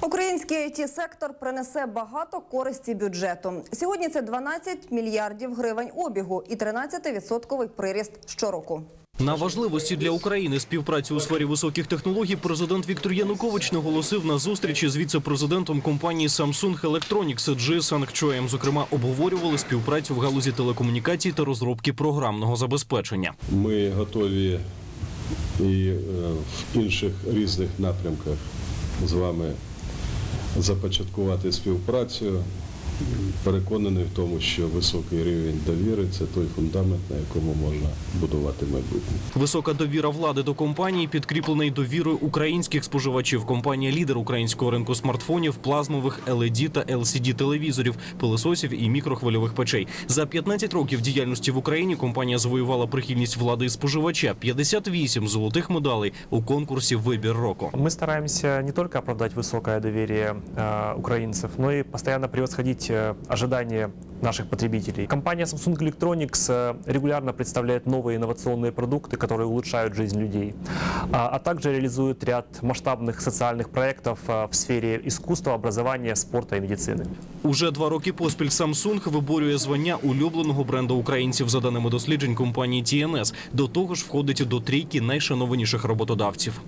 Український it сектор принесе багато користі бюджету. Сьогодні це 12 мільярдів гривень обігу і 13-відсотковий приріст щороку. На важливості для України співпраці у сфері високих технологій президент Віктор Янукович наголосив на зустрічі з віце-президентом компанії Samsung Electronics Джи Сангчоєм. Зокрема, обговорювали співпрацю в галузі телекомунікацій та розробки програмного забезпечення. Ми готові і е, в інших різних напрямках з вами започаткувати співпрацю Переконаний в тому, що високий рівень довіри це той фундамент, на якому можна будувати майбутнє. Висока довіра влади до компанії підкріплена й довірою українських споживачів. Компанія лідер українського ринку смартфонів, плазмових LED та LCD телевізорів, пилососів і мікрохвильових печей. За 15 років діяльності в Україні компанія завоювала прихильність влади і споживача. 58 золотих медалей у конкурсі Вибір року. Мы стараемся не только оправдать высокое доверие э, украинцев, но и постоянно превосходить э, ожидания наших потребителей. Компания Samsung Electronics э, регулярно представляет новые инновационные продукты, которые улучшают жизнь людей, а, а также реализует ряд масштабных социальных проектов э, в сфере искусства, образования, спорта и медицины. Уже два роки поспіль Samsung виборює звання улюбленого бренду українців за даними досліджень компанії TNS. До того ж, входить до трійки найшанованіших роботодавців.